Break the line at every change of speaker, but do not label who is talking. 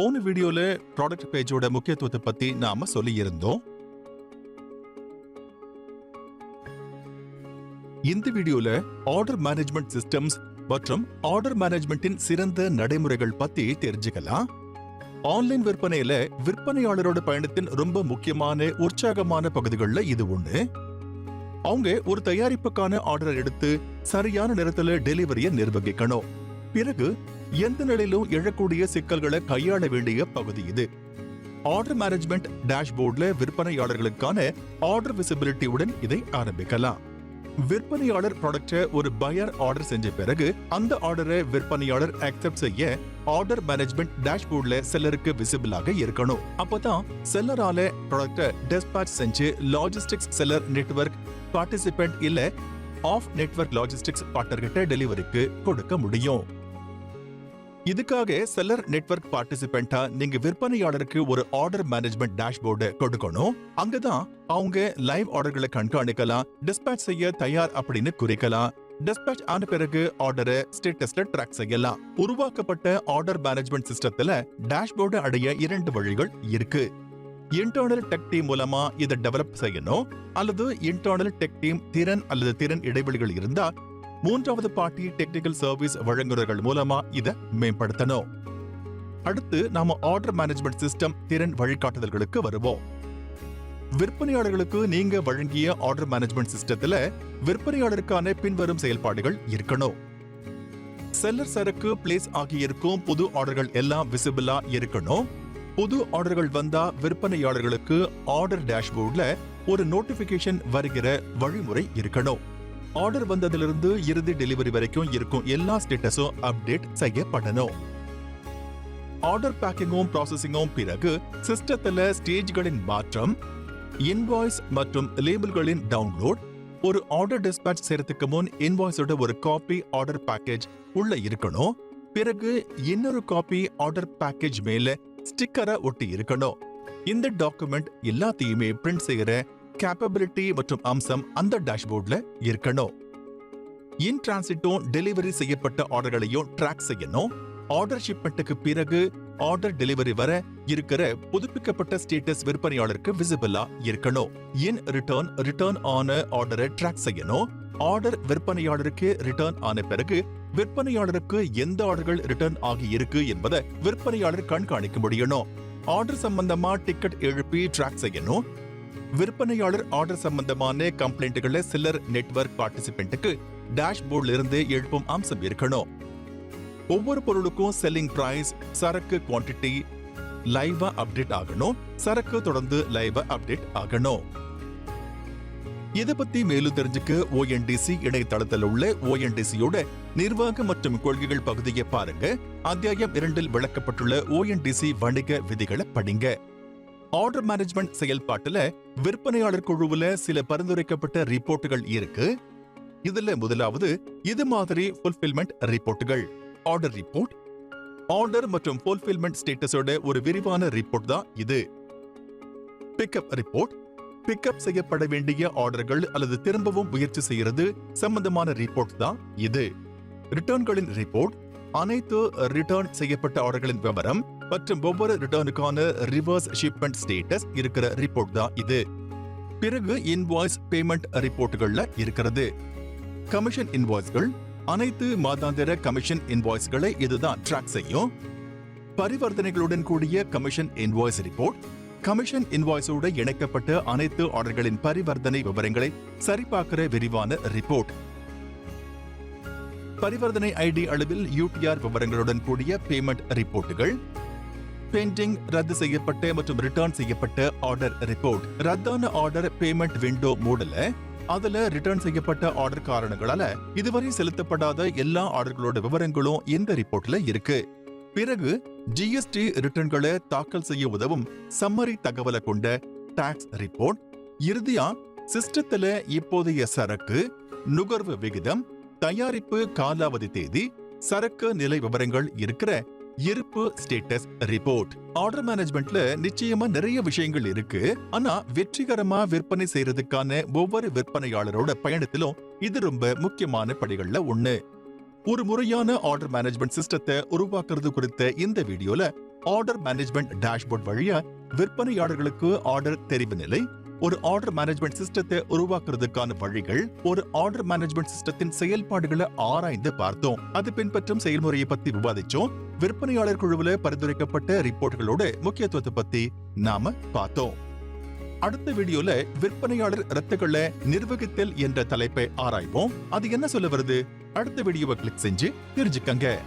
போன வீடியோல ப்ராடக்ட் பேஜோட முக்கியத்துவத்தை பத்தி நாம சொல்லியிருந்தோம். இந்த வீடியோல ஆர்டர் மேனேஜ்மெண்ட் சிஸ்டம்ஸ் மற்றும் ஆர்டர் மேனேஜ்மெண்ட்டின் சிறந்த நடைமுறைகள் பத்தி தெரிஞ்சுக்கலாம். ஆன்லைன் விற்பனையில விற்பனையாளரோட பயணத்தின் ரொம்ப முக்கியமான உற்சாகமான பகுதிகளில் இது ஒண்ணு. அவங்க ஒரு தயாரிப்புக்கான ஆர்டர் எடுத்து சரியான நேரத்துல டெலிவரியை நிர்வகிக்கணும். பிறகு எந்த நிலையிலும் எழக்கூடிய சிக்கல்களை கையாள வேண்டிய பகுதி இது. ஆர்டர் மேனேஜ்மெண்ட் டேஷ்போர்டில் விற்பனையாளர்களுக்கான ஆர்டர் விசிபிலிட்டியுடன் இதை ஆரம்பிக்கலாம். விற்பனையாளர் ப்ராடக்ட்டை ஒரு பயர் ஆர்டர் செஞ்ச பிறகு அந்த ஆர்டரை விற்பனையாளர் அக்செப்ட் செய்ய ஆர்டர் மேனேஜ்மெண்ட் டேஷ்போர்டில் செல்லருக்கு விசிபிளாக இருக்கணும். அப்பதான் செல்லரால ப்ராடக்ட்டை டெஸ்பாச் செஞ்சு லாஜிஸ்டிக்ஸ் செல்லர் நெட்வொர்க் பார்ட்டிசிபென்ட் இல்ல ஆஃப் நெட்வொர்க் லாஜிஸ்டிக்ஸ் பார்ட்னர்கிட்ட டெலிவரிக்கு கொடுக்க முடியும். இதுக்காக செல்லர் நெட்வொர்க் பார்ட்டிசிபெண்டா நீங்க விற்பனையாளருக்கு ஒரு ஆர்டர் மேனேஜ்மெண்ட் டேஷ்போர்டு கொடுக்கணும். அங்கதான் அவங்க லைவ் ஆர்டர்களை கண்காணிக்கலாம் டிஸ்பேச் செய்ய தயார் அப்படின்னு குறிக்கலாம். டிஸ்பேச் ஆன பிறகு ஆர்டரை ஸ்டேட்டஸ்ல ட்ராக் செய்யலாம். உருவாக்கப்பட்ட ஆர்டர் மேனேஜ்மெண்ட் சிஸ்டத்துல டேஷ்போர்டு அடைய இரண்டு வழிகள் இருக்கு. இன்டர்னல் டெக் டீம் மூலமா இதை டெவலப் செய்யணும். அல்லது இன்டர்னல் டெக் டீம் திறன் அல்லது திறன் இடைவெளிகள் இருந்தா மூன்றாவது பார்ட்டி டெக்னிக்கல் சர்வீஸ் வழங்குநர்கள் மூலமா இதை மேம்படுத்தணும். அடுத்து நாம ஆர்டர் மேனேஜ்மெண்ட் சிஸ்டம் திறன் வழிகாட்டுதல்களுக்கு வருவோம். விற்பனையாளர்களுக்கு நீங்க வழங்கிய ஆர்டர் மேனேஜ்மெண்ட் சிஸ்டத்துல விற்பனையாளருக்கான பின்வரும் செயல்பாடுகள் இருக்கணும். செல்லர் சரக்கு பிளேஸ் ஆகியிருக்கும் புது ஆர்டர்கள் எல்லாம் விசிபிளா இருக்கணும். புது ஆர்டர்கள் வந்தா விற்பனையாளர்களுக்கு ஆர்டர் டேஷ்போர்ட்ல ஒரு நோட்டிபிகேஷன் வருகிற வழிமுறை இருக்கணும். ஆர்டர் வந்ததிலிருந்து இறுதி டெலிவரி வரைக்கும் இருக்கும் எல்லா ஸ்டேட்டஸும் அப்டேட் செய்யப்படணும். ஆர்டர் பேக்கிங்கும் ப்ராசஸிங்கும் பிறகு சிஸ்டத்தில் ஸ்டேஜ்களின் மாற்றம் இன்வாய்ஸ் மற்றும் லேபிள்களின் டவுன்லோட் ஒரு ஆர்டர் டிஸ்பேச் செய்யறதுக்கு முன் இன்வாய்ஸோட ஒரு காப்பி ஆர்டர் பேக்கேஜ் உள்ள இருக்கணும். பிறகு இன்னொரு காப்பி ஆர்டர் பேக்கேஜ் மேல ஸ்டிக்கரை ஒட்டி இருக்கணும். இந்த டாக்குமெண்ட் எல்லாத்தையுமே பிரிண்ட் செய்யற கேப்பபிலிட்டி மற்றும் அம்சம் அந்த டேஷ்போர்ட்ல இருக்கணும். இன் டிரான்சிட்டும் டெலிவரி செய்யப்பட்ட ஆர்டர்களையும் ட்ராக் செய்யணும். ஆர்டர் ஷிப்மெண்ட்டுக்கு பிறகு ஆர்டர் டெலிவரி வர இருக்கிற புதுப்பிக்கப்பட்ட ஸ்டேட்டஸ் விற்பனையாளருக்கு விசிபிளா இருக்கணும். இன் ரிட்டர்ன் ரிட்டர்ன் ஆன ஆர்டரை ட்ராக் செய்யணும். ஆர்டர் விற்பனையாளருக்கு ரிட்டர்ன் ஆன பிறகு விற்பனையாளருக்கு எந்த ஆர்டர்கள் ரிட்டர்ன் ஆகி இருக்கு என்பதை விற்பனையாளர் கண்காணிக்க முடியணும். ஆர்டர் சம்பந்தமா டிக்கெட் எழுப்பி ட்ராக் செய்யணும். விற்பனையாளர் ஆர்டர் சம்பந்தமான கம்ப்ளைண்ட்டுகளை சில்லர் நெட்வொர்க் பார்ட்டிசிபென்ட்டுக்கு டேஷ்போர்ட்ல இருந்து எழுப்பும் அம்சம் இருக்கணும். ஒவ்வொரு பொருளுக்கும் செல்லிங் பிரைஸ் சரக்கு குவாண்டிட்டி லைவா அப்டேட் ஆகணும். சரக்கு தொடர்ந்து லைவா அப்டேட் ஆகணும். இதை பத்தி மேலும் தெரிஞ்சுக்க ஓஎன்டிசி இணையதளத்தில் உள்ள ஓஎன்டிசியோட நிர்வாக மற்றும் கொள்கைகள் பகுதியை பாருங்க. அத்தியாயம் இரண்டில் விளக்கப்பட்டுள்ள ஓஎன்டிசி வணிக விதிகளை படிங்க. ஆர்டர் மேனேஜ்மெண்ட் செயல்பாட்டுல விற்பனையாளர் குழுவுல சில பரிந்துரைக்கப்பட்ட ரிப்போர்ட்டுகள் இருக்கு. இதுல முதலாவது இது மாதிரி ஃபுல்ஃபில்மெண்ட் ரிப்போர்ட்டுகள் ஆர்டர் ரிப்போர்ட் ஆர்டர் மற்றும் ஃபுல்ஃபில்மெண்ட் ஸ்டேட்டஸோட ஒரு விரிவான ரிப்போர்ட் தான் இது. பிக்கப் ரிப்போர்ட் பிக்கப் செய்யப்பட வேண்டிய ஆர்டர்கள் அல்லது திரும்பவும் முயற்சி செய்யறது சம்பந்தமான ரிப்போர்ட் தான் இது. ரிட்டர்ன்களின் ரிப்போர்ட் அனைத்து ரிட்டர்ன் செய்யப்பட்ட ஆர்டர்களின் விவரம். மற்றும் ஒவ்வொரு ரிட்டர்னுக்கான ரிவர்ஸ் ஷிப்மெண்ட் ஸ்டேட்டஸ் இருக்கிற ரிப்போர்ட் தான் இது. பிறகு இன்வாய்ஸ் பேமெண்ட் ரிப்போர்ட்டுகள்ல இருக்கிறது. கமிஷன் இன்வாய்ஸ்கள் அனைத்து மாதாந்திர கமிஷன் இன்வாய்ஸ்களை இதுதான் ட்ராக் செய்யும். பரிவர்த்தனைகளுடன் கூடிய கமிஷன் இன்வாய்ஸ் ரிப்போர்ட் கமிஷன் இன்வாய்ஸோடு இணைக்கப்பட்ட அனைத்து ஆர்டர்களின் பரிவர்த்தனை விவரங்களை சரிபார்க்கிற விரிவான ரிப்போர்ட் பரிவர்த்தனை ஐடி அளவில் யூடிஆர் விவரங்களுடன் கூடிய பேமெண்ட் ரிப்போர்ட்டுகள் பெண்டிங் ரத்து செய்யப்பட்ட மற்றும் ரிட்டர்ன் செய்யப்பட்ட ஆர்டர் ரிப்போர்ட் ரத்தான ஆர்டர் பேமெண்ட் விண்டோ மூடல. அதுல ரிட்டர்ன் செய்யப்பட்ட ஆர்டர் காரணங்களால இதுவரை செலுத்தப்படாத எல்லா ஆர்டர்களோட விவரங்களும் இந்த ரிப்போர்ட்ல இருக்கு. பிறகு ஜிஎஸ்டி ரிட்டர்ன்களை தாக்கல் செய்ய உதவும் சம்மரி தகவலை கொண்ட டாக்ஸ் ரிப்போர்ட் இறுதியா சிஸ்டத்துல இப்போதைய சரக்கு நுகர்வு விகிதம் தயாரிப்பு காலாவதி தேதி சரக்கு நிலை விவரங்கள் இருக்கிற இருப்பு ஸ்டேட்டஸ் ரிப்போர்ட் ஆர்டர் மேனேஜ்மெண்ட்ல நிச்சயமா நிறைய விஷயங்கள் இருக்கு. ஆனா வெற்றிகரமா விற்பனை செய்யறதுக்கான ஒவ்வொரு விற்பனையாளரோட பயணத்திலும் இது ரொம்ப முக்கியமான படிகள்ல ஒண்ணு. ஒரு முறையான ஆர்டர் மேனேஜ்மெண்ட் சிஸ்டத்தை உருவாக்குறது குறித்த இந்த வீடியோல ஆர்டர் மேனேஜ்மெண்ட் டேஷ்போர்ட் வழியா விற்பனையாளர்களுக்கு ஆர்டர் தெரிவு நிலை ஒரு ஆர்டர் மேனேஜ்மெண்ட் சிஸ்டத்தை உருவாக்குறதுக்கான வழிகள் ஒரு ஆர்டர் மேனேஜ்மெண்ட் சிஸ்டத்தின் செயல்பாடுகளை ஆராய்ந்து பார்த்தோம். அது பின்பற்றும் செயல்முறையை பத்தி விவாதிச்சோம். விற்பனையாளர் குழுவுல பரிந்துரைக்கப்பட்ட ரிப்போர்ட்களோட முக்கியத்துவத்தை பத்தி நாம பார்த்தோம். அடுத்த வீடியோல விற்பனையாளர் ரத்துக்களை நிர்வகித்தல் என்ற தலைப்பை ஆராய்வோம். அது என்ன சொல்ல வருது? அடுத்த வீடியோவை கிளிக் செஞ்சு தெரிஞ்சுக்கங்க.